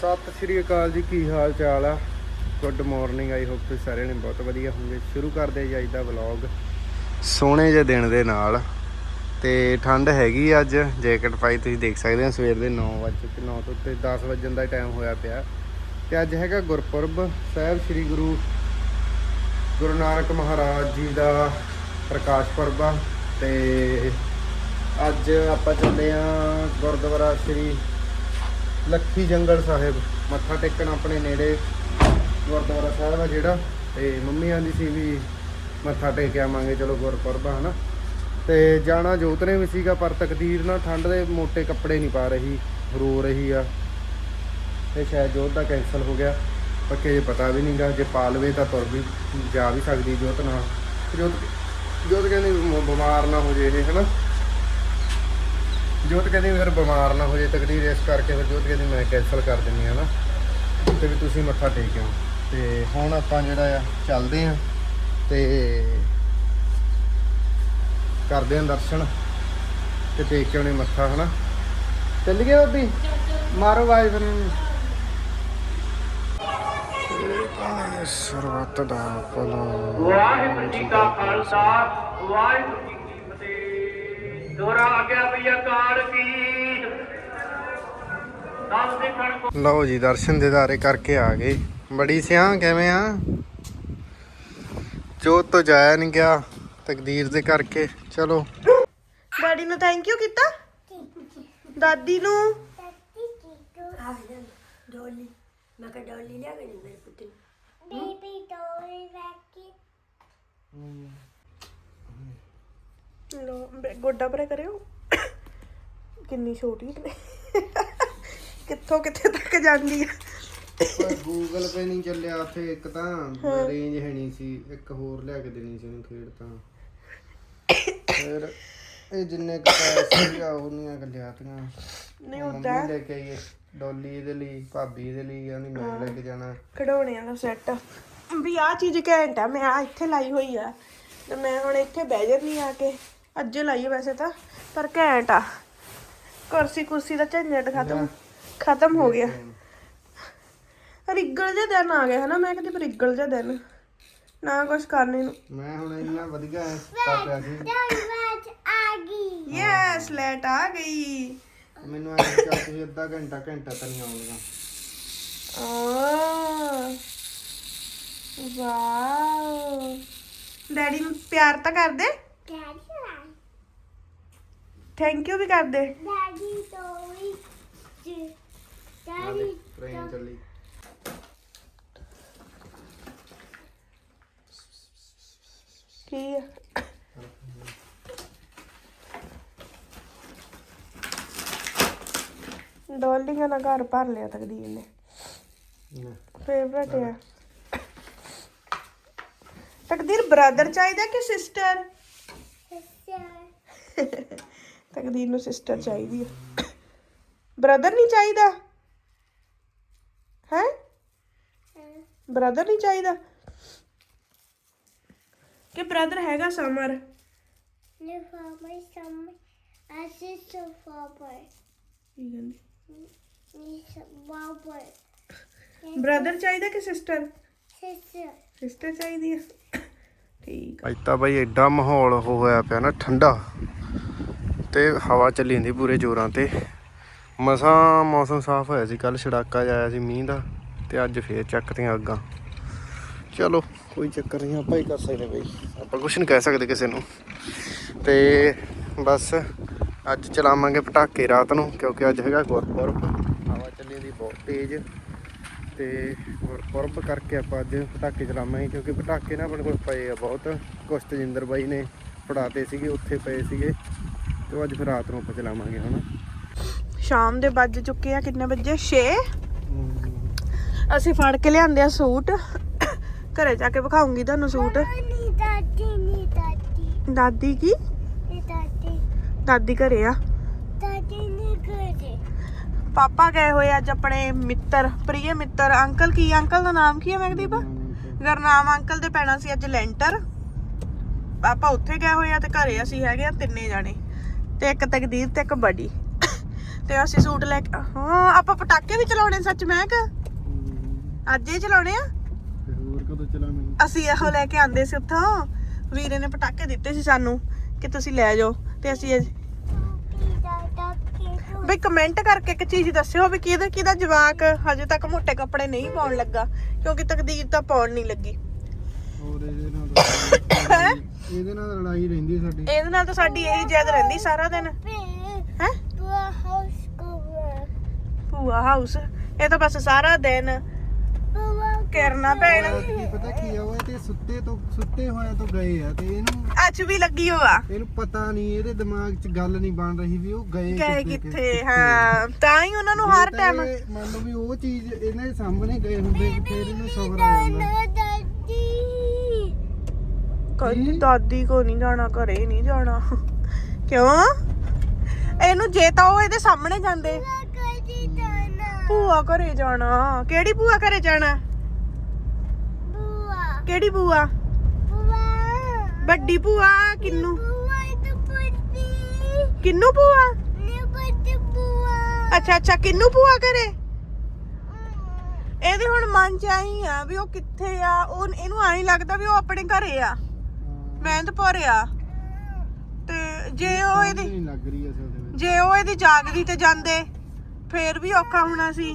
ਸਤਿ ਸ਼੍ਰੀ ਅਕਾਲ ਜੀ, ਕੀ ਹਾਲ ਚਾਲ ਆ? ਗੁੱਡ ਮਾਰਨਿੰਗ ਆਈ ਹੋਪ ਤੁਸੀਂ ਸਾਰਿਆਂ ਨੇ ਬਹੁਤ ਵਧੀਆ ਹੋਵੋਗੇ। ਸ਼ੁਰੂ ਕਰਦੇ ਜੀ ਅੱਜ ਦਾ ਵਲੌਗ ਸੋਹਣੇ ਜਿਹੇ ਦਿਨ ਦੇ ਨਾਲ ਤੇ ਠੰਡ ਹੈਗੀ ਅੱਜ, ਜੈਕਟ ਪਾਈ ਤੁਸੀਂ ਦੇਖ ਸਕਦੇ ਹੋ, ਸਵੇਰ ਦੇ 9 ਵਜੇ ਤੇ 9 ਤੋਂ ਉੱਤੇ 10 ਵਜਣ ਦਾ ਟਾਈਮ ਹੋਇਆ ਪਿਆ। ਤੇ ਅੱਜ ਹੈਗਾ ਗੁਰਪੁਰਬ, ਸਾਹਿਬ ਸ੍ਰੀ ਗੁਰੂ ਗੁਰੂ ਨਾਨਕ ਮਹਾਰਾਜ ਜੀ ਦਾ ਪ੍ਰਕਾਸ਼ ਪੁਰਬ ਆ। ਤੇ ਅੱਜ ਆਪਾਂ ਚੱਲੇ ਆ ਗੁਰਦੁਆਰਾ ਸ੍ਰੀ ਲੱਖੀ ਜੰਗਲ ਸਾਹਿਬ। ਮੱਥਾ ਟੇਕਣ ਆਪਣੇ ਨੇੜੇ ਗੁਰਦੁਆਰਾ ਸਾਹਿਬ ਆ ਜਿਹੜਾ। ਤੇ ਮੰਮੀ ਆਂਦੀ ਸੀ ਵੀ ਮੱਥਾ ਟੇਕ ਆਵਾਂਗੇ, ਚਲੋ ਗੁਰਪੁਰਬ ਆ, ਹਨਾ। ਤੇ ਜਾਣਾ ਜੋਤ ਨੇ ਵੀ ਸੀਗਾ, ਪਰ ਤਕਦੀਰ ਨਾਲ ਠੰਡ ਦੇ ਮੋٹے ਕੱਪੜੇ ਨਹੀਂ ਪਾ ਰਹੀ, ਰੋ ਰਹੀ ਆ। ਤੇ ਸ਼ਾਇਦ ਜੋਤ ਦਾ ਕੈਨਸਲ ਹੋ ਗਿਆ। ਪੱਕੇ ਜੇ ਪਤਾ ਵੀ ਨਹੀਂਗਾ, ਜੇ ਪਾ ਲਵੇ ਤਾਂ ਤੁਰ ਵੀ, ਜਾ ਵੀ ਸਕਦੀ ਜੋਤ ਨਾਲ। ਜੋਤ ਜੋਤ ਕਹਿੰਦੀ ਬਿਮਾਰ ਨਾ ਹੋ ਜੇ ਇਹ, ਹਨਾ। ਜੋਤ ਕਹਿੰਦੀ ਫਿਰ ਬਿਮਾਰ ਨਾ ਹੋ ਜੇ ਤਕਦੀਰ ਇਸ ਕਰਕੇ ਫਿਰ ਜੋਤ ਕਹਿੰਦੀ ਮੈਂ ਕੈਨਸਲ ਕਰ ਦਿੰਨੀ ਆ ਨਾ। ਤੇ ਵੀ ਤੁਸੀਂ ਮੱਥਾ ਟੇਕਿਓ ਤੇ ਹੁਣ ਆਪਾਂ ਜਿਹੜਾ ਆ, ਚੱਲਦੇ ਆ ਤੇ ਕਰਦੇ ਆ ਦਰਸ਼ਨ ਤੇ ਟੇਕ ਕੇ ਆਉਣੇ ਮੱਥਾ, ਹਨਾ। ਚੱਲ ਗਏ ਬੱਬੀ ਮਾਰੋ ਵਾਜ ਫਿਰ ਸਰਬੱਤ ਦਾ ਭਲਾ। ਵਾਹਿਗੁਰੂ ਜੀ ਕਾ ਖਾਲਸਾ, ਵਾਹਿਗੁਰੂ ਦੋਰਾ ਆ ਗਿਆ ਭਈਆ ਕਾਲ ਕੀ? ਦਸ ਦੇਖਣ ਕੋ ਲਓ ਜੀ ਦਰਸ਼ਨ ਦਿਦਾਰੇ ਕਰਕੇ ਆ ਗਏ। ਬੜੀ ਸਿਆਂ ਕਿਵੇਂ ਆ? ਜੋਤ ਤੋਂ ਜਾਇਆ ਨਹੀਂ ਗਿਆ ਤਕਦੀਰ ਦੇ ਕਰਕੇ। ਚਲੋ। ਡੈਡੀ ਨੂੰ ਥੈਂਕ ਯੂ ਕੀਤਾ? ਦਾਦੀ ਨੂੰ? ਡੋਲੀ। ਮੈਂ ਕਿਹਾ ਡੋਲੀ ਲਿਆ ਕੇ ਮੇਰੇ ਪੁੱਤ ਨੂੰ। Baby doll vacuum. ਲੋ ਗੋਡਾ ਪਰੇ ਕਰਿਓ। ਕਿੰਨੀ ਛੋਟੀ ਨੇ ਕਿੱਥੋਂ ਕਿੱਥੇ ਤੱਕ ਜਾਂਦੀ ਆ ਪਰ ਗੂਗਲ ਪੇ ਨਹੀਂ ਚੱਲਿਆ ਉੱਥੇ ਇੱਕ ਤਾਂ ਰੇਂਜ ਹੈ। ਨਹੀਂ ਸੀ ਇੱਕ ਹੋਰ ਲਿਆ ਕੇ ਦੇਣੀ ਸੀ ਉਹਨੂੰ ਖੇਡ ਤਾਂ। ਫਿਰ ਇਹ ਜਿੰਨੇ ਪੈਸੇ ਆ ਉਹਨੀਆਂ ਗਲਿਆਤੀਆਂ ਨਹੀਂ ਹੁੰਦਾ ਲੈ ਕੇ ਆਈ ਡੋਲੀ ਇਹਦੇ ਲਈ ਭਾਬੀ ਇਹਦੇ ਲਈ ਕਹਿੰਦੀ ਮੈਂ ਲੈ ਕੇ ਜਾਣਾ। ਖਿਡੌਣਿਆਂ ਦਾ ਸੈੱਟ ਵੀ ਆ ਚੀਜ਼ ਘੈਂਟ ਆ ਮੈਂ ਆ ਇੱਥੇ ਲਾਈ ਹੋਈ ਆ। ਤੇ ਮੈਂ ਹੁਣ ਇੱਥੇ ਬਹਿ ਜਾਂਦੀ ਆ ਕੇ। ਅੱਜ ਲਾਈ ਆ ਵੈਸੇ ਤਾਂ ਪਰ ਘੈਂਟ ਆ। ਕੁਰਸੀ ਕੁਰਸੀ ਦਾ ਝੰਜਟ ਖਤਮ ਖਤਮ ਹੋ ਗਿਆ। ਰਿੱਗਲ ਜਿਹਾ ਦਿਨ ਆ ਗਿਆ ਹਨਾ ਮੈਂ ਕਹਿੰਦੀ ਪਰ ਰਿੱਗਲ ਜਿਹਾ ਦਿਨ। ਨਾ ਕੁਛ ਕਰਨੇ ਨੂੰ। ਮੈਂ ਹੁਣ ਇੰਨਾ ਵਧੀਆ ਕਰ ਪਿਆ ਸੀ। Doll red Aggie. Yes late ਆ ਗਈ। ਮੈਨੂੰ ਐਂ ਚੱਲ ਤੁਸੀਂ ਅੱਧਾ ਘੰਟਾ ਘੰਟਾ ਤਾਂ ਨਹੀਂ ਆਉਂਗਾ ਓ ਵਾਓ। ਡੈਡੀ ਨੂੰ ਪਿਆਰ ਤਾਂ ਕਰਦੇ? line. ਥੈਂਕ ਯੂ ਵੀ ਕਰਦੇ। ਟ੍ਰੇਨ ਚੱਲੀ। ਕੀ ਆ? ਡੋਲਿੰਗਾਂ ਨਾਲ ਘਰ ਭਰ ਲਿਆ ਤਕਦੀਰ ਨੇ। ਨਾ। ਫੇਵਰਟ ਹੈ ਤਕਦੀਰ ਬ੍ਰਦਰ ਚਾਹੀਦਾ ਕਿ ਸਿਸਟਰ. ਤਕਦੀਰ ਨੂੰ ਸਿਸਟਰ ਚਾਹੀਦੀ ਹੈ ਬ੍ਰਦਰ ਨਹੀਂ ਚਾਹੀਦਾ? ਹੈ? ਬ੍ਰਦਰ ਨਹੀਂ ਚਾਹੀਦਾ? ਕਿ ਬ੍ਰਦਰ ਹੈਗਾ ਸਮਰ. ਕੀ ਕਹਿੰਦੀ. ਬ੍ਰਦਰ ਚਾਹੀਦਾ ਕਿ ਸਿਸਟਰ. ਸਿਸਟਰ ਚਾਹੀਦੀ ਹੈ ਠੀਕ ਅੱਜ ਤਾਂ ਬਾਈ ਐਡਾ ਮਾਹੌਲ ਹੋ ਹੋਇਆ ਪਿਆ ਨਾ ਠੰਡਾ। ਤੇ ਹਵਾ ਚੱਲੀ ਜਾਂਦੀ ਪੂਰੇ ਜ਼ੋਰਾਂ ਤੇ। ਮਸਾਂ ਮੌਸਮ ਸਾਫ਼ ਹੋਇਆ ਸੀ ਕੱਲ ਛੜਾਕਾ ਜਾਇਆ ਸੀ ਮੀਂਹ ਦਾ ਤੇ ਅੱਜ ਫੇਰ ਚੱਕਤੀਆਂ ਅੱਗਾਂ। ਚਲੋ, ਕੋਈ ਚੱਕਰ ਨਹੀਂ, ਆਪਾਂ ਹੀ ਕਰ ਸਕਦੇ ਬਈ। ਆਪਾਂ ਕੁਝ ਨਹੀਂ ਕਹਿ ਸਕਦੇ ਕਿਸੇ ਨੂੰ। ਤੇ ਬਸ, ਅੱਜ ਚਲਾਵਾਂਗੇ ਪਟਾਕੇ ਰਾਤ ਨੂੰ, ਕਿਉਂਕਿ ਅੱਜ ਹੈਗਾ ਗੁਰਪੁਰਬ। ਹਵਾ ਚੱਲੀ ਜਾਂਦੀ ਬਹੁਤ ਤੇਜ਼। ਤੇ ਗੁਰਪੁਰਬ ਕਰਕੇ ਆਪਾਂ ਅੱਜ ਪਟਾਕੇ ਚਲਾਵਾਂਗੇ, ਕਿਉਂਕਿ ਪਟਾਕੇ ਨਾ ਆਪਣੇ ਕੋਲ ਪਏ ਆ ਬਹੁਤ। ਕੁਛ ਤਜਿੰਦਰ ਬਾਈ ਨੇ ਫੜਾਤੇ ਸੀਗੇ, ਉੱਥੇ ਪਏ ਸੀਗੇ। ਤੇ ਉਹ ਅੱਜ ਫਿਰ ਰਾਤ ਨੂੰ ਆਪਾਂ ਚਲਾਵਾਂਗੇ ਹਨਾ? ਸ਼ਾਮ ਦੇ ਵੱਜ ਚੁੱਕੇ ਆ ਕਿੰਨੇ ਵਜੇ? 6 ਅਸੀਂ ਫੜ ਕੇ ਲਿਆਂਦੇ ਆ ਸੂਟ। ਘਰੇ ਜਾ ਕੇ ਵਿਖਾਉਂਗੀ ਤੁਹਾਨੂੰ ਸੂਟ. ਦਾਦੀ ਕੀ. ਦਾਦੀ। ਘਰੇ ਆ। Daddy ni good. ਪਾਪਾ ਗਏ ਹੋਏ ਅੱਜ ਆਪਣੇ ਮਿੱਤਰ ਪ੍ਰਿਯ ਮਿੱਤਰ। ਅੰਕਲ ਕੀ? ਅੰਕਲ ਦਾ ਨਾਮ ਕੀ ਹੈ ਮੈਗਦੀਪ ਗਰਨਾਮ ਅੰਕਲ ਦੇ ਪੈਣਾ ਸੀ ਅੱਜ ਲੈਂਟਰ। ਪਾਪਾ ਉੱਥੇ ਗਏ ਹੋਏ ਆ ਤੇ ਘਰੇ ਅਸੀਂ ਹੈਗੇ ਆ ਤਿੰਨੇ ਜਾਣੇ। ਤੇ ਇੱਕ ਤਕਦੀਰ ਤੇ ਇੱਕ ਬੜੀ। ਤੇ ਅਸੀਂ ਸੂਟ ਲੈ ਕੇ ਹਾਂ ਆਪਾਂ ਪਟਾਕੇ ਵੀ ਚਲਾਉਣੇ ਸੱਚ ਮੈਂ ਕਿ ਅੱਜ ਹੀ ਚਲਾਉਣੇ ਆ? ਹੋਰ ਕਦੋਂ ਚਲਾਵਾਂਗੇ? ਅਸੀਂ ਇਹੋ ਲੈ ਕੇ ਆਂਦੇ ਸੀ ਉੱਥੋਂ। ਵੀਰੇ ਨੇ ਪਟਾਕੇ ਦਿੱਤੇ ਸੀ ਸਾਨੂੰ ਕਿ ਤੁਸੀਂ ਲੈ ਜਾਓ ਤੇ ਅਸੀਂ ਅੱਜ- ਬਈ ਕਮੈਂਟ ਕਰਕੇ ਇੱਕ ਚੀਜ਼ ਦੱਸਿਓ ਵੀ ਕਿਹਦਾ ਕਿਹਦਾ ਜਵਾਕ ਹਜੇ ਤੱਕ ਮੋٹے ਕੱਪੜੇ ਨਹੀਂ ਪਾਉਣ ਲੱਗਾ ਕਿਉਂਕਿ ਤਕਦੀਰ ਤਾਂ ਪਾਉਣ ਨਹੀਂ ਲੱਗੀ। ਹੋਰ ਇਹਦੇ ਨਾਲ ਤਾਂ- ਇਹਦੇ ਨਾਲ ਲੜਾਈ ਰਹਿੰਦੀ ਸਾਡੀ। ਇਹਦੇ ਨਾਲ ਤਾਂ ਸਾਡੀ ਇਹੀ ਜਿੱਦ ਰਹਿੰਦੀ ਸਾਰਾ ਦਿਨ। ਹੈ? ਭੂਆ ਹਾਊਸ ਇਹ ਤਾਂ ਬਸ ਸਾਰਾ ਦਿਨ ਕਰਨਾ ਪੈਣਾ ਕੀ ਪਤਾ ਕੀ ਆ ਉਹ ਇਹ ਤੇ ਸੁੱਤੇ ਤੋਂ ਸੁੱਤੇ ਹੋਇਆ ਤੋਂ ਗਏ ਆ ਤੇ ਇਹਨੂੰ ਅੱਜ ਵੀ ਲੱਗੀ ਹੋਆ ਇਹਨੂੰ ਪਤਾ ਨਹੀਂ ਇਹਦੇ ਦਿਮਾਗ 'ਚ ਗੱਲ ਨਹੀਂ ਬਣ ਰਹੀ ਵੀ ਉਹ ਗਏ ਗਏ ਕਿੱਥੇ- ਹਾਂ ਤਾਂ ਹੀ ਉਹਨਾਂ ਨੂੰ ਹਰ ਟਾਈਮ ਮੰਨ ਲਓ ਵੀ ਉਹ ਚੀਜ਼ ਇਹਨਾਂ ਦੇ ਸਾਹਮਣੇ ਗਏ ਹੁੰਦੇ ਫਿਰ ਇਹਨੂੰ ਸਬਰ ਆ ਜਾਂਦਾ ਕਹਿੰਦੀ ਦਾਦੀ ਕੋ ਨਹੀਂ ਜਾਣਾ ਘਰੇ ਨਹੀਂ ਜਾਣਾ। ਕਿਉਂ? ਇਹਨੂੰ ਜੇ ਤਾਂ ਉਹ ਇਹਦੇ ਸਾਹਮਣੇ ਜਾਂਦੇ। ਭੂਆ ਘਰੇ ਜਾਣਾ। ਕਿਹੜੀ ਭੂਆ ਘਰੇ ਜਾਣਾ? ਕਿਹੜੀ ਭੂਆ? ਵੱਡੀ ਭੂਆ ਕਿੰਨੂ? ਕਿੰਨੂ ਭੂਆ? ਅੱਛਾ ਅੱਛਾ ਕਿੰਨੂ ਭੂਆ ਘਰੇ? ਇਹਦੇ ਹੁਣ ਮਨ ਚ ਆਈ ਆ ਵੀ ਉਹ ਕਿੱਥੇ ਆ? ਉਹ ਇਹਨੂੰ ਆਈ ਲੱਗਦਾ ਵੀ ਉਹ ਆਪਣੇ ਘਰੇ ਆ। ਮਹਿੰਦਪੁਰ ਆ ਤੇ ਜੇ ਉਹ ਇਹਦੀ ਨਹੀਂ ਲੱਗ ਰਹੀ ਅਸਲ ਦੇ ਵਿੱਚ। ਜੇ ਉਹ ਇਹਦੀ ਜਾਗਦੀ ਤੇ ਜਾਂਦੇ ਫੇਰ ਵੀ ਔਖਾ ਹੋਣਾ ਸੀ।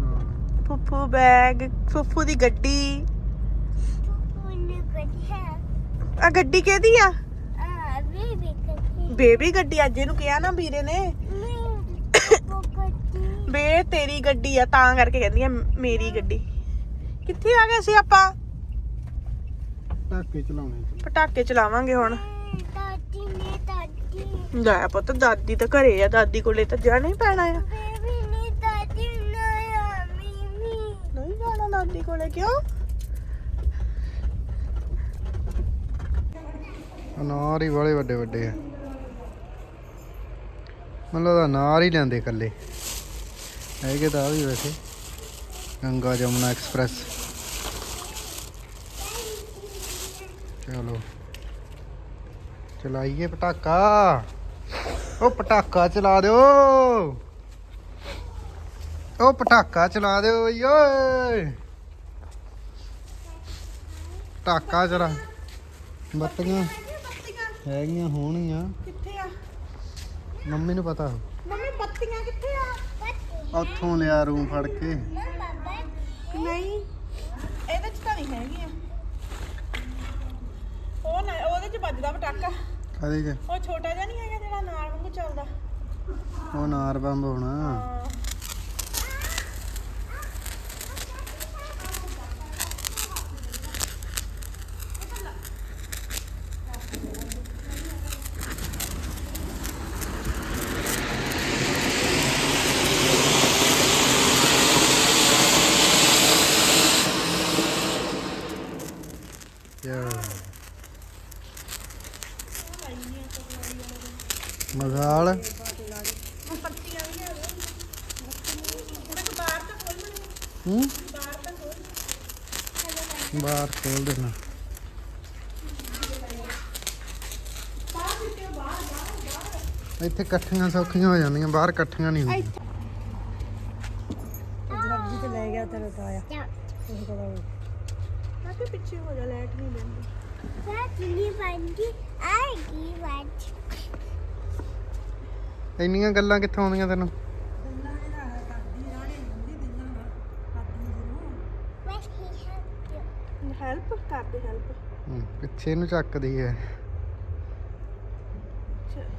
ਹਾਂ ਫੁੱਫੂ ਬੈਗ ਫੁੱਫੂ ਦੀ ਗੱਡੀ। ਆ ਗੱਡੀ ਕਿਹਦੀ ਆ? ਬੇਬੀ ਗੱਡੀ ਅੱਜ ਇਹਨੂੰ ਕਿਹਾ ਨਾ ਵੀਰੇ ਨੇ। ਬੇ ਤੇਰੀ ਗੱਡੀ ਆ ਤਾਂ ਕਰਕੇ ਕਹਿੰਦੀ ਆ ਮੇਰੀ ਗੱਡੀ। ਕਿੱਥੇ ਆ ਗਏ ਸੀ ਆਪਾਂ? ਟਾਕੇ ਚਲਾਉਣੇ ਚ ਪਟਾਕੇ ਚਲਾਵਾਂਗੇ ਹੁਣ। ਲੈ ਪੁੱਤ ਦਾਦੀ ਤਾਂ ਘਰੇ ਆ ਦਾਦੀ ਕੋਲੇ ਤਾਂ ਜਾਣਾ ਹੀ ਪੈਣਾ ਆ। ਨਹੀਂ ਜਾਣਾ ਦਾਦੀ ਕੋਲੇ ਕਿਉਂ? ਅਨਾਰ ਹੀ ਵਾਲੇ ਵੱਡੇ ਵੱਡੇ ਆ। ਮੈਨੂੰ ਲੱਗਦਾ ਅਨਾਰ ਹੀ ਲੈਂਦੇ ਇਕੱਲੇ। ਹੈਗੇ ਤਾਂ ਆ ਵੀ ਵੈਸੇ। ਗੰਗਾ ਜਮਨਾ ਐਕਸਪ੍ਰੈਸ। ਚਲੋ। ਚਲਾਈਏ ਪਟਾਕਾ। ਉਹ ਪਟਾਕਾ ਚਲਾ ਦਿਓ। ਉਹ ਪਟਾਕਾ ਚਲਾ ਦਿਓ ਓਏ। ਪਟਾਕਾ ਚਲਾ। ਬੱਤੀਆਂ ਹੈਗੀਆਂ ਹੋਣਗੀਆਂ। ਕਿੱਥੇ ਆ? ਮੰਮੀ ਨੂੰ ਪਤਾ। ਮੰਮੀ ਬੱਤੀਆਂ ਕਿੱਥੇ ਆ? ਉੱਥੋਂ ਲਿਆ ਰੂਮ ਫੜ ਕੇ। ਨਹੀਂ ਇਹਦੇ ਚ ਤਾਂ ਨਹੀਂ ਹੈਗੀਆਂ। ਉਹ ਨਾ ਉਹਦੇ ਚ ਵੱਜਦਾ ਪਟਾਕਾ। ਕਦੇ ਚ? ਉਹ ਛੋਟਾ ਜਿਹਾ ਨਹੀਂ ਹੈਗਾ ਜਿਹੜਾ ਨਾਲ ਵਾਂਗੂ ਚੱਲਦਾ। ਉਹ ਨਾਰ ਬੰਬ ਹੋਣਾ। ਹਾਂ ਯਾ ਮਗਾਲ ਹੂੰ ਬਾਹਰ ਖੋਲ ਦੇਣਾ। ਇੱਥੇ ਇਕੱਠੀਆਂ ਸੌਖੀਆਂ ਹੋ ਜਾਂਦੀਆਂ ਬਾਹਰ ਇਕੱਠੀਆਂ ਨਹੀਂ ਹੁੰਦੀਆਂ। ਆ ਕੇ ਪਿੱਛੇ ਹੋ ਜਾ ਲਾਈਟ ਨਹੀਂ ਲੈਂਦੀ ਇੰਨੀਆਂ ਗੱਲਾਂ ਕਿੱਥੋਂ ਆਉਂਦੀਆਂ ਤੈਨੂੰ? ਹੈਲਪ ਪਿੱਛੇ ਨੂੰ ਚੱਕਦੀ ਹੈ।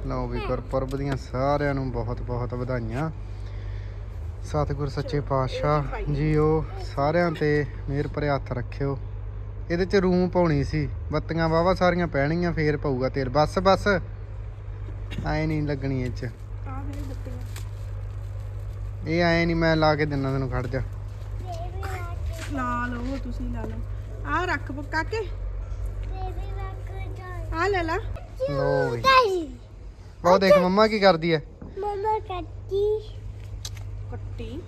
ਲਓ ਵੀ ਗੁਰਪੁਰਬ ਦੀਆਂ ਸਾਰਿਆਂ ਨੂੰ ਬਹੁਤ ਬਹੁਤ ਵਧਾਈਆਂ। ਸਤਿਗੁਰ ਸੱਚੇ ਪਾਤਸ਼ਾਹ ਜੀਓ ਸਾਰਿਆਂ ਤੇ ਮਿਹਰ ਭਰੇ ਹੱਥ ਰੱਖਿਓ। ਇਹਦੇ ਚ ਰੂਮ ਪਾਉਣੀ ਸੀ। ਬੱਤੀਆਂ ਵਾਵਾ ਸਾਰੀਆਂ ਪੈਣੀਆਂ ਫੇਰ ਪਊਗਾ ਤੇਲ। ਬਸ ਬਸ। ਐ ਨਹੀਂ ਲੱਗਣੀ ਇਹ ਚ। ਆ ਮੇਰੇ ਬੱਤੀਆਂ। ਇਹ ਐ ਨਹੀਂ ਮੈਂ ਲਾ ਕੇ ਦਿੰਨਾ ਤੈਨੂੰ ਖੜ ਜਾ। ਲਾ ਲਓ ਤੁਸੀਂ ਲਾ ਲਓ। ਆ ਰੱਖ ਪੱਕਾ ਕੇ। ਆ ਲੈ ਲਾ। ਲਓ ਵੀ ਉਹ ਦੇਖ ਮੰਮਾ ਕੀ ਕਰਦੀ ਐ। ਮਮਾ ਕੱਟੀ ਕੱਟੀ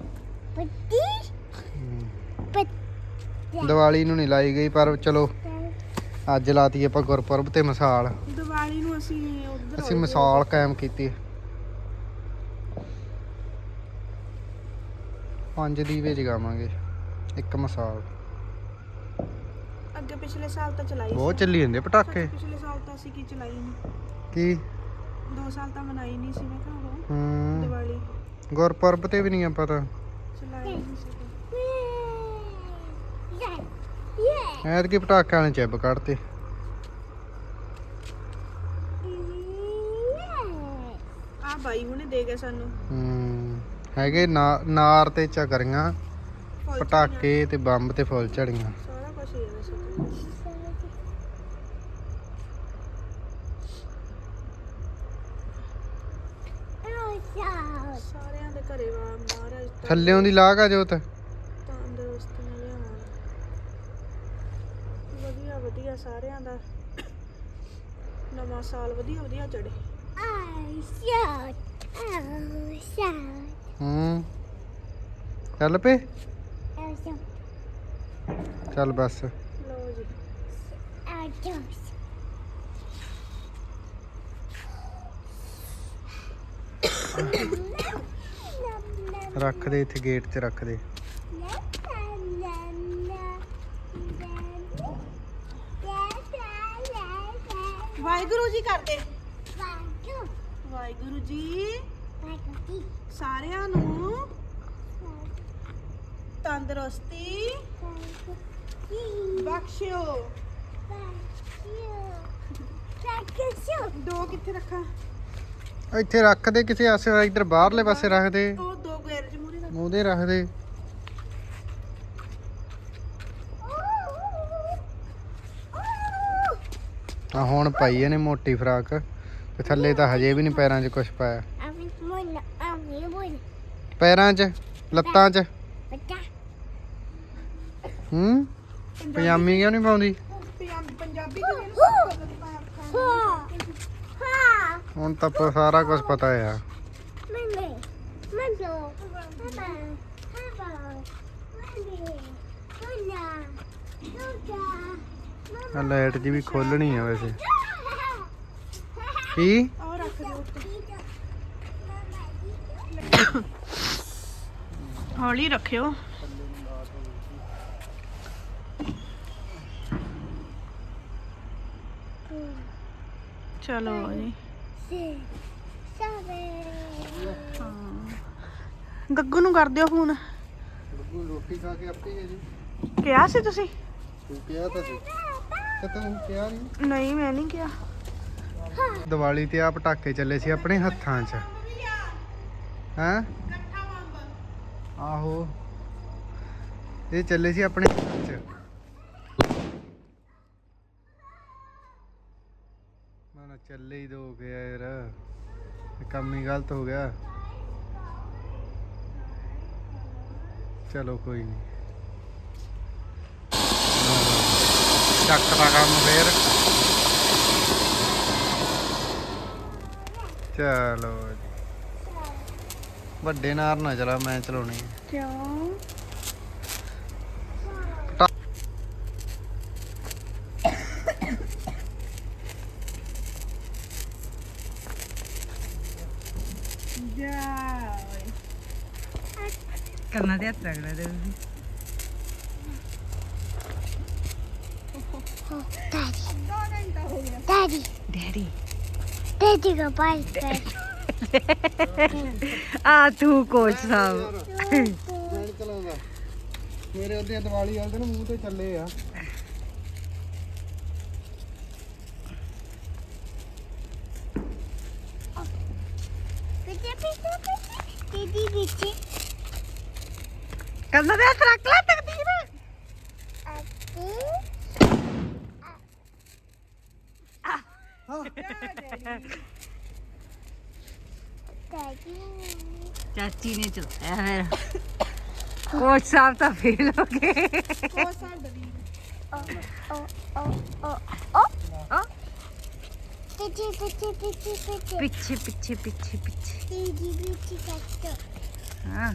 ਪੱਟੀ। ਦੀਵਾਲੀ ਨੂੰ ਨਹੀਂ ਲਾਈ ਗਈ ਪਰ ਚਲੋ ਅੱਜ ਲਾਤੀ ਆਪਾਂ ਗੁਰਪੁਰਬ ਤੇ ਮਿਸਾਲ। ਦੀਵਾਲੀ ਨੂੰ ਅਸੀਂ ਉਧਰ ਅਸੀਂ ਮਿਸਾਲ ਕਾਇਮ ਕੀਤੀ। ਪੰਜ ਦੀਵੇ ਜਗਾਵਾਂਗੇ। ਇੱਕ ਮਿਸਾਲ। ਅੱਗੇ ਪਿਛਲੇ ਸਾਲ ਤਾਂ ਚਲਾਈ ਬਹੁਤ। ਚੱਲੀ ਜਾਂਦੇ ਪਟਾਕੇ। ਪਿਛਲੇ ਸਾਲ ਤਾਂ ਅਸੀਂ ਕੀ ਚਲਾਈ ਨਹੀਂ ਕੀ? ਦੋ ਸਾਲ ਤਾਂ ਮਨਾਈ ਨਹੀਂ ਸੀ ਮੈਂ ਕਿਹਾ ਉਹ ਹੂੰ। ਦੀਵਾਲੀ। ਗੁਰਪੁਰਬ ਤੇ ਵੀ ਨਹੀਂ ਆਪਾਂ ਤਾਂ। ਚਲਾਈ ਨਹੀਂ ਸੀ ਐਤਕੀ ਪਟਾਕਿਆਂ ਨੇ ਚਿੱਬ ਕੱਢਤੇ। ਆ ਬਾਈ ਹੁਣੇ ਦੇ ਗਏ ਸਾਨੂੰ। ਹੂੰ। ਹੈਗੇ ਨਾਰ ਤੇ ਚਕਰੀਆਂ ਪਟਾਕੇ ਤੇ ਬੰਬ ਤੇ ਫੁੱਲ ਝੜੀਆਂ। ਸਾਰਿਆਂ ਦੇ ਘਰੇ ਵਾ ਮਹਾਰਾਜ ਤਾਂ ਥੱਲਿਓਂ ਦੀ ਲਾਗ ਆ ਜੋਤ। ਤੰਦਰੁਸਤੀਆਂ ਲਿਆਉਣ। ਵਧੀਆ ਵਧੀਆ ਸਾਰਿਆਂ ਦਾ। ਨਵਾਂ ਸਾਲ ਵਧੀਆ ਵਧੀਆ ਚੜੇ ਹੂੰ। ਚੱਲ ਪਏ ਚੱਲ ਬਸ। ਰੱਖ ਦੇ ਇੱਥੇ ਗੇਟ 'ਚ ਰੱਖ ਦੇ। ਵਾਹਿਗੁਰੂ ਜੀ ਕਰਦੇ। ਵਾਹਿਗੁਰੂ ਜੀ। ਸਾਰਿਆਂ ਨੂੰ ਤੰਦਰੁਸਤੀ। ਬਖਸ਼ਿਓ। ਦੋ ਕਿੱਥੇ ਰੱਖਾਂ? ਇੱਥੇ ਰੱਖ ਦੇ ਕਿਸੇ ਆਸੇ ਇੱਧਰ ਬਾਹਰਲੇ ਪਾਸੇ ਰੱਖ ਦੇ। ਉਹ ਦੋ ਗੈਰਜ ਮੂਰੇ ਰੱਖ। ਉਹਦੇ ਰੱਖ ਦੇ। ਆ ਹੁਣ ਪਾਈ ਇਹਨੇ ਮੋਟੀ ਫਰਾਕ। ਤੇ ਥੱਲੇ ਤਾਂ ਹਜੇ ਵੀ ਨਹੀਂ ਪੈਰਾਂ 'ਚ ਕੁਝ ਪਾਇਆ। ਪੈਰਾਂ 'ਚ ਲੱਤਾਂ 'ਚ। ਹੂੰ? ਪਜਾਮੀ ਕਿਉਂ ਨਹੀਂ ਪਾਉਂਦੀ? ਪੰਜਾਬੀ ਹੁਣ ਤਾਂ ਪ- ਸਾਰਾ ਕੁਝ ਪਤਾ ਆ। ਆ ਲਾਈਟ ਜੀ ਵੀ ਖੋਲਣੀ ਆ ਵੈਸੇ। ਕੀ? ਰੱਖ ਦਿਓ ਹੌਲੀ ਰੱਖਿਓ। ਚਲੋ ਜੀ। ਗੱਗੂ ਨੂੰ ਕਰ ਦਿਓ ਫੋਨ। ਰੋਟੀ ਖਾ ਕੇ ਆਪੇ ਜੀ। ਕਿਹਾ ਸੀ ਤੁਸੀਂ? ਤੂੰ ਕਿਹਾ ਤਾਂ ਸੀ। ਤੇ ਤੂੰ ਕਿਹਾ ਨਹੀਂ। ਨਹੀਂ ਮੈਂ ਨਹੀਂ ਕਿਹਾ। ਦੀਵਾਲੀ ਤੇ ਆ ਪਟਾਕੇ ਚੱਲੇ ਸੀ ਆਪਣੇ ਹੱਥਾਂ 'ਚ। ਹੈਂ? ਆਹੋ। ਇਹ ਚੱਲੇ ਸੀ ਆਪਣੇ ਹੱਥਾਂ 'ਚ ਨਾ ਨਾ ਚੱਲੇ ਹੀ ਦੋ ਗਿਆ ਯਾਰ। ਕੰਮ ਹੀ ਗਲਤ ਹੋ ਗਿਆ। ਚਲੋ ਕੋਈ ਨਹੀਂ ਚੱਕ ਦਾ ਕੰਮ ਫੇਰ। ਚਲੋ ਵੱਡੇ ਨਾਲ ਨਾ ਚਲਾ, ਮੈਂ ਚਲਾਉਣੀ ਕਿਉਂ? ਕੰਨਾਂ ਦੇ ਹੱਥ ਰੱਖਣਾ ਤੇ ਤੁਸੀਂ ਡੈਡੀ ਡੈਡੀ ਡੈਡੀ ਦਾ ਬਾਈ ਆ ਤੂੰ ਕੋਚ ਸਾਹਿਬ ਮੇਰੇ ਉਹਦੇ ਦੀਵਾਲੀ ਵਾਲੇ ਦਿਨ ਮੂੰਹ ਤੇ ਚੱਲੇ ਆ ਲੈ ਤਕਦੀਰ Daddy, ਚਾਚੀ ਨੇ ਚਲਾਇਆ ਫਿਰ ਕੋਚ ਸਾਹਿਬ ਤਾਂ ਫੇਲ ਹੋ ਗਏ ਵੀ oh oh oh oh. Picture picture picture picture. ਪਿੱਛੇ ਪਿੱਛੇ ਪਿੱਛੇ ਪਿੱਛੇ Didi picture picture. ਹਾਂ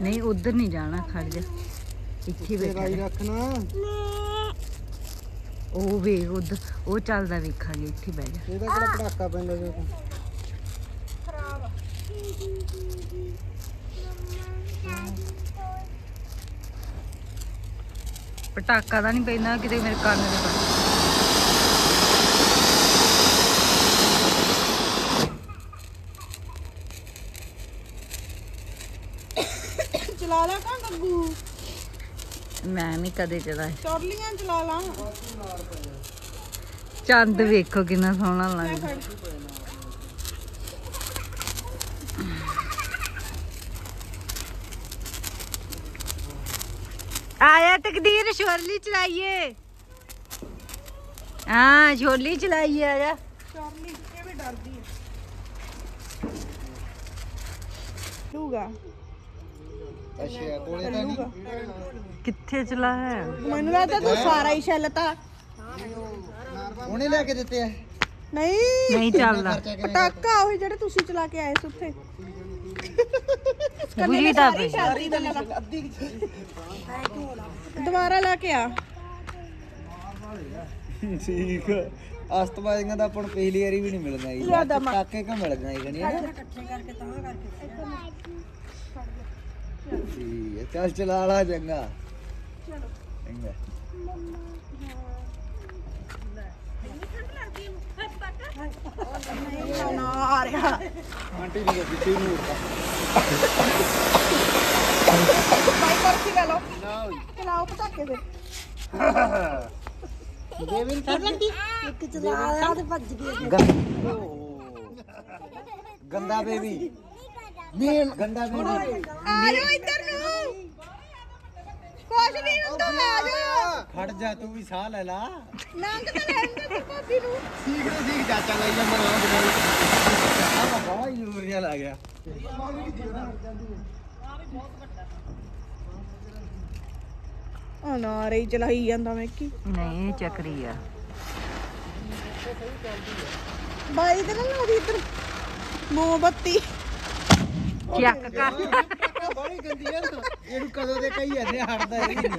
ਨਹੀਂ ਉਧਰ ਨਹੀਂ ਜਾਣਾ ਖੜ ਜਾ। ਇੱਥੇ ਬੈਠਾ ਰਹਿ। ਰੱਖਣਾ। ਉਹ ਵੇਖ ਉਧਰ ਉਹ ਚੱਲਦਾ ਵੇਖਾਂਗੇ ਇੱਥੇ ਬਹਿ ਜਾ। ਇਹਦਾ ਕਿਹੜਾ ਪੜਾਕਾ ਪੈਂਦਾ ਜੇ ਪਟਾਕਾ ਤਾਂ ਨਹੀਂ ਪੈਂਦਾ ਕਿਤੇ ਮੇਰੇ ਕੰਨ ਦੇ ਪਾ ਗੱਗੂ ਮੈਂ ਨਹੀਂ ਕਦੇ ਚਲਾਇਆ ਚੌਰਲੀਆਂ ਚਲਾ ਲਾ। ਚੰਦ ਵੇਖੋ ਕਿੰਨਾ ਸੋਹਣਾ ਲੱਗਦਾ। ਆਇਆ ਤਕਦੀਰ ਸ਼ੋਰਲੀ ਚਲਾਈਏ। ਹਾਂ ਛੋਲੀ ਚਲਾਈਏ ਆਜਾ ਚੌਰਲੀ ਇਹ ਵੀ ਡਰਦੀ ਹੈ ਲੂਗਾ ਅੱਛਾ ਕੋਲੇ ਤਾਂ ਨਹੀਂ। ਕਿੱਥੇ ਚਲਾ ਹੈ? ਮੈਨੂੰ ਲੱਗਦਾ ਤੂੰ ਸਾਰਾ ਹੀ ਛੱਲਤਾ ਉਹਨੇ ਲੈ ਕੇ ਦਿੱਤੇ ਆ। ਨਹੀਂ। ਨਹੀਂ ਚੱਲਦਾ। ਪਟਾਕਾ ਉਹ ਜਿਹੜੇ ਤੁਸੀਂ ਚਲਾ ਕੇ ਆਏ ਸੀ ਉੱਥੇ। ਬੁਰੀ ਤਾਂ ਪਈ। ਚੱਲਦੀ ਤਾਂ ਦੁਬਾਰਾ ਲਾ ਕੇ ਆ। ਠੀਕ ਅਸਤਵਾਦੀਆਂ ਦਾ ਆਪਾਂ ਨੂੰ ਪਿਛਲੀ ਵਾਰੀ ਵੀ ਨਹੀਂ ਮਿਲਣਾ ਜੀ। ਲਿਆ ਦਮਾ। ਟਾਕੇ ਕਾ ਮਿਲਣਾ ਜੀ? ਗਣੀ ਠੀਕ ਹੈ ਚੱਲ ਚਲਾ ਲਾ ਚੰਗਾ। ਚੰਗਾ। ਨਾ ਆ ਰਿਹਾ ਆਂਟੀ ਦੀ ਪਿੱਛੇ ਨੂੰ ਬਾਈ ਕਰਸੀ ਲੈ ਲਓ ਚਲਾਓ ਪਟਾਕੇ ਫਿਰ ਗੰਦਾ ਬੇਬੀ। ਨੀ ਗੰਦਾ ਬੇਬੀ ਆ ਜਾਓ ਇੱਧਰ ਨੂੰ। ਕੁਛ ਨਹੀਂ ਹੁੰਦਾ ਆ ਜਾਓ। ਖੜ ਜਾ ਤੂੰ ਵੀ ਸਾਹ ਲੈ ਲਾ। ਨੰਗ ਤਾਂ ਲੈਣ ਦੇ ਤੂੰ ਭਾਬੀ ਨੂੰ। ਠੀਕ ਨੇ ਠੀਕ ਚਾਚਾ ਲਈ ਜਾ ਮਨਾ ਆ ਬਹੁਤ ਹੀ ਜ਼ਰੂਰ ਜਿਹਾ ਲੱਗ ਗਿਆ। ਆ ਨਾ ਰਹੀ ਚਲਾਈ ਜਾਂਦਾ ਮੈਂ ਕੀ ਨਹੀਂ ਚੱਕਰੀ ਆ। ਬਾਈ ਤੇ ਨਾ ਲਾ ਦੀ ਇੱਧਰ ਮੋਮਬੱਤੀ। ਚੱਕ ਕਰ। ਬੜੀ ਗੰਦੀ ਆ। ਨਾ। ਇਹਨੂੰ ਕਦੋਂ ਦੇ ਕਹੀ ਜਾਂਦੇ ਆ, ਹਟਦਾ ਇਹ ਨਹੀਂ।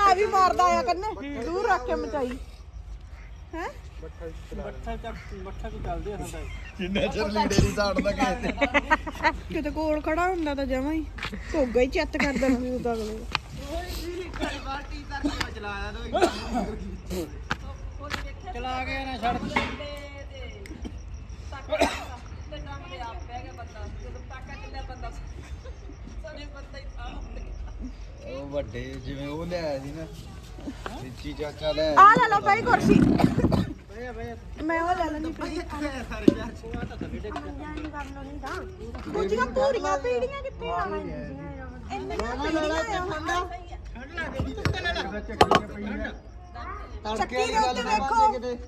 ਆ ਵੀ ਮਾਰਦਾ ਆਇਆ ਕਰਨੇ ਦੂਰ ਰੱਖ ਕੇ ਮਚਾਈ। ਹੈ? ਜਿੰਨਾ ਚਿਰ ਲੀੜੇ ਦੀ ਸਾੜਦਾ ਕਿਸੇ ਤੇ ਕਿਤੇ ਕੋਲ ਖੜਾ ਹੁੰਦਾ ਤਾਂ ਜਮਾ ਹੀ। ਧੋਗਾ ਹੀ ਚੱਤ ਕਰ ਦੇਣਾ ਸੀ ਉਹਦਾ ਅਗਲੇ ਦਾ। ਚਲਾ ਗਿਆ ਨਾ ਛੱਡ। ਉਹ ਵੱਡੇ ਜਿਵੇਂ ਉਹ ਲਿਆਇਆ ਸੀ ਨਾ ਰਿੱਚੀ ਚਾਚਾ ਲੈ ਆ ਲੈ ਲਓ ਭਾਈ ਕੁਰਸੀ। ਮੈਂ ਉਹ ਲੈ ਲੈਣੀ ਪਈ। ਕੁਝੀਆਂ ਪੂਰੀਆਂ ਪੀੜੀਆਂ ਕਿੱਥੇ ਆ ਇੰਨੀਆਂ ਪੀੜੀਆਂ ਆ ਤੜਕੇ ਚੱਕੀ ਵਾਲੀ ਦੇ ਗੱਲ ਉੱਤੇ ਨਾ ਦੇਖੋ। ਬਾਤ ਕਿਤੇ।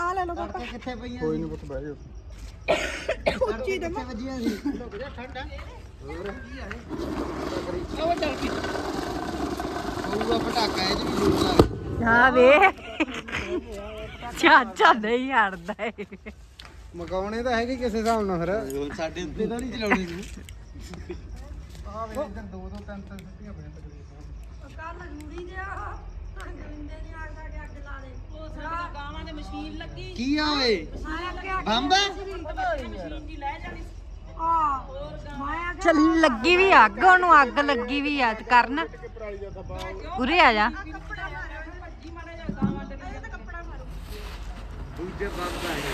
ਆ ਲੈ ਲਓ ਪਾਪਾ। ਤੜਕੇ ਕਿੱਥੇ ਪਈਆਂ ਕੋਈ ਨਹੀਂ ਪੁੱਤ ਬਹਿ ਜਾਓ। ਉੱਚੀ ਦੇ ਕਿੱਥੇ ਵੱਜੀਆਂ ਸੀ ਹੋਊਗਾ ਪਟਾਕਾ ਇਹ ਚ ਵੀ। ਜ਼ਰੂਰ ਲੱਗ ਹਾਂ ਵੇ ਚਾਚਾ ਨਹੀਂ ਹਟਦਾ ਏ ਮਕਾਉਣੇ ਤਾਂ ਹੈਗੇ ਕਿਸੇ ਹਿਸਾਬ ਨਾਲ ਫਿਰ। ਸਾਡੇ ਉੱਤੇ ਤਾਂ ਨਹੀਂ ਚਲਾਉਣੀ ਸੀ ਆ ਵੇ ਇੱਧਰ ਦੋ ਦੋ ਤਿੰਨ ਤਿੰਨ ਸੁੱਟੀਆਂ ਪਈਆਂ ਤਕਰੀਬਨ ਕੀ ਆ ਓਏ? ਬੰਬ ਚੱਲ ਲੱਗੀ ਵੀ ਅੱਗ ਉਹਨੂੰ ਅੱਗ ਲੱਗੀ ਵੀ ਆ ਕਰਨ। ਉਰੇ ਆ ਜਾ। ਦੂਜੇ ਬੰਬ ਆ ਇਹ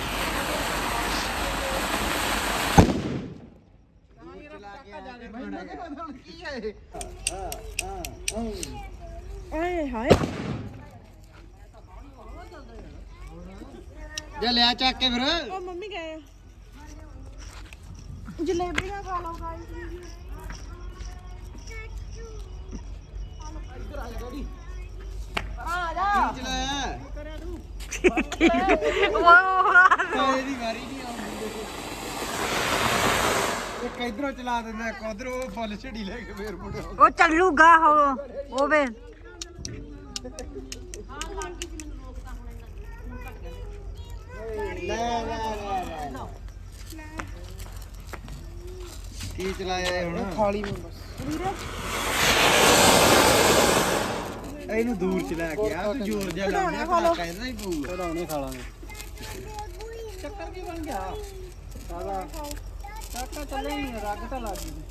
ਕੀ ਆ ਇਹ। ਓਏ ਹਾਏ। ਜੇ ਲਿਆ ਚੱਕ ਕੇ ਫਿਰ। ਉਹ ਮੰਮੀ ਗਏ ਆ। ਜਲੇਬੀਆਂ ਖਾ ਲਓ ਆ ਜਾ। ਚਲਾਇਆ ਵਾਹ। ਇਹਦੀ ਵਾਰੀ ਨਹੀਂ ਆਉਂਦੀ ਇੱਕ ਇਧਰੋਂ ਚਲਾ ਦਿੰਦਾ ਇੱਕ ਉਧਰੋਂ ਫੁੱਲ ਛੜੀ ਲੈ ਕੇ ਫੇਰ ਮੁੜਿਆ ਉਹ ਚੱਲੂਗਾ ਉਹ ਉਹ ਵੇ ਲੈ ਲੈ ਲੈ ਲੈ ਕੀ ਚਲਾਇਆ ਇਹ ਹੁਣ? ਖਾਲੀ ਨੂੰ ਬਸ। ਇਹਨੂੰ ਦੂਰ ਚਲਾ ਕੇ ਆ ਤੂੰ ਜ਼ੋਰ ਜਿਹਾ ਲਾ ਲਿਆ ਖਾ ਕਹਿੰਦਾ ਹੀ ਪਊ ਕਢਾਉਣੇ ਖਾ ਲਾਂਗੇ। ਚੱਕਰ ਕੀ ਬਣ ਗਿਆ? ਸਾਲਾ ਕਾਕਾ ਚੱਲੇ ਨਹੀਂ ਰੱਗ ਤਾਂ ਲੱਗ ਗਈ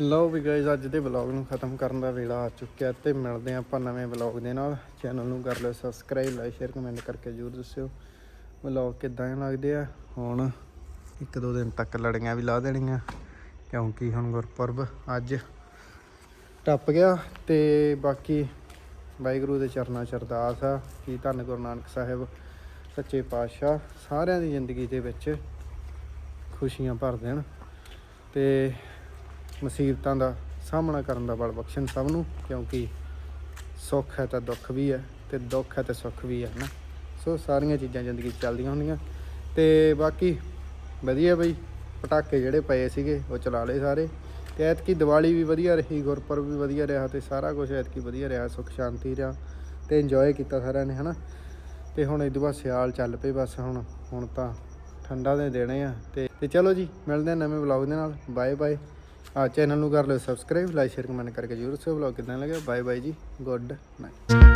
ਲਓ ਵੀ ਗਾਇਜ਼ ਅੱਜ ਦੇ ਵਲੌਗ ਨੂੰ ਖਤਮ ਕਰਨ ਦਾ ਵੇਲਾ ਆ ਚੁੱਕਿਆ ਤੇ ਮਿਲਦੇ ਹਾਂ ਆਪਾਂ ਨਵੇਂ ਵਲੌਗ ਦੇ ਨਾਲ। ਚੈਨਲ ਨੂੰ ਕਰ ਲਿਓ ਸਬਸਕ੍ਰਾਈਬ ਲਾਈਕ ਸ਼ੇਅਰ ਕਮੈਂਟ ਕਰਕੇ ਜਰੂਰ ਦੱਸਿਓ। ਵਲੌਗ ਕਿੱਦਾਂ ਦੇ ਲੱਗਦੇ ਆ? ਹੁਣ ਇੱਕ ਦੋ ਦਿਨ ਤੱਕ ਲੜੀਆਂ ਵੀ ਲਾ ਦੇਣੀਆਂ, ਕਿਉਂਕਿ ਹੁਣ ਗੁਰਪੁਰਬ ਅੱਜ ਟੱਪ ਗਿਆ ਤੇ ਬਾਕੀ ਵਾਹਿਗੁਰੂ ਦੇ ਚਰਨਾਂ 'ਚ ਅਰਦਾਸ ਆ ਕਿ ਧੰਨ ਗੁਰੂ ਨਾਨਕ ਸਾਹਿਬ, ਸੱਚੇ ਪਾਤਸ਼ਾਹ ਸਾਰਿਆਂ ਦੀ ਜ਼ਿੰਦਗੀ ਦੇ ਵਿੱਚ ਖੁਸ਼ੀਆਂ ਭਰ ਦੇਣ ਤੇ ਮੁਸੀਬਤਾਂ ਦਾ ਸਾਹਮਣਾ ਕਰਨ ਦਾ ਬਲ ਬਖਸ਼ਣ ਸਭ ਨੂੰ, ਕਿਉਂਕਿ ਸੁੱਖ ਹੈ ਤਾਂ ਦੁੱਖ ਵੀ ਹੈ ਤੇ ਦੁੱਖ ਹੈ ਤਾਂ ਸੁੱਖ ਵੀ ਹੈ ਨਾ। ਸੋ ਸਾਰੀਆਂ ਚੀਜ਼ਾਂ ਜ਼ਿੰਦਗੀ 'ਚ ਚੱਲਦੀਆਂ ਹੁੰਦੀਆਂ ਤੇ ਬਾਕੀ ਵਧੀਆ ਬਈ, ਪਟਾਕੇ ਜਿਹੜੇ ਪਏ ਸੀਗੇ ਉਹ ਚਲਾ ਲਏ ਸਾਰੇ। ਤੇ ਐਤਕੀ ਦੀਵਾਲੀ ਵੀ ਵਧੀਆ ਰਹੀ, ਗੁਰਪੁਰਬ ਵੀ ਵਧੀਆ ਰਿਹਾ ਤੇ ਸਾਰਾ ਕੁਝ ਐਤਕੀ ਵਧੀਆ ਰਿਹਾ, ਸੁੱਖ ਸ਼ਾਂਤੀ ਰਿਹਾ ਤੇ ਇੰਜੋਏ ਕੀਤਾ ਸਾਰਿਆਂ ਨੇ, ਹਨਾ? ਤੇ ਹੁਣ ਇਹ ਤੋਂ ਬਾਅਦ ਸਿਆਲ ਚੱਲ ਪਏ ਬਸ ਹੁਣ ਹੁਣ ਤਾਂ ਠੰਡਾ ਦੇ ਦੇਣੇ ਆ ਤੇ ਤੇ ਚਲੋ ਜੀ, ਮਿਲਦੇ ਆ ਨਵੇਂ ਵਲੌਗ ਦੇ ਨਾਲ ਬਾਏ ਬਾਏ ਆ ਚੈਨਲ ਨੂੰ ਕਰ ਲਿਓ ਸਬਸਕ੍ਰਾਈਬ ਲਾਈਕ ਸ਼ੇਅਰ ਕਮੈਂਟ ਕਰਕੇ ਜਰੂਰ ਸੋ ਵਲੌਗ ਕਿਦਾਂ ਲੱਗਿਆ ਬਾਏ ਬਾਏ ਜੀ ਗੁੱਡ ਨਾਈਟ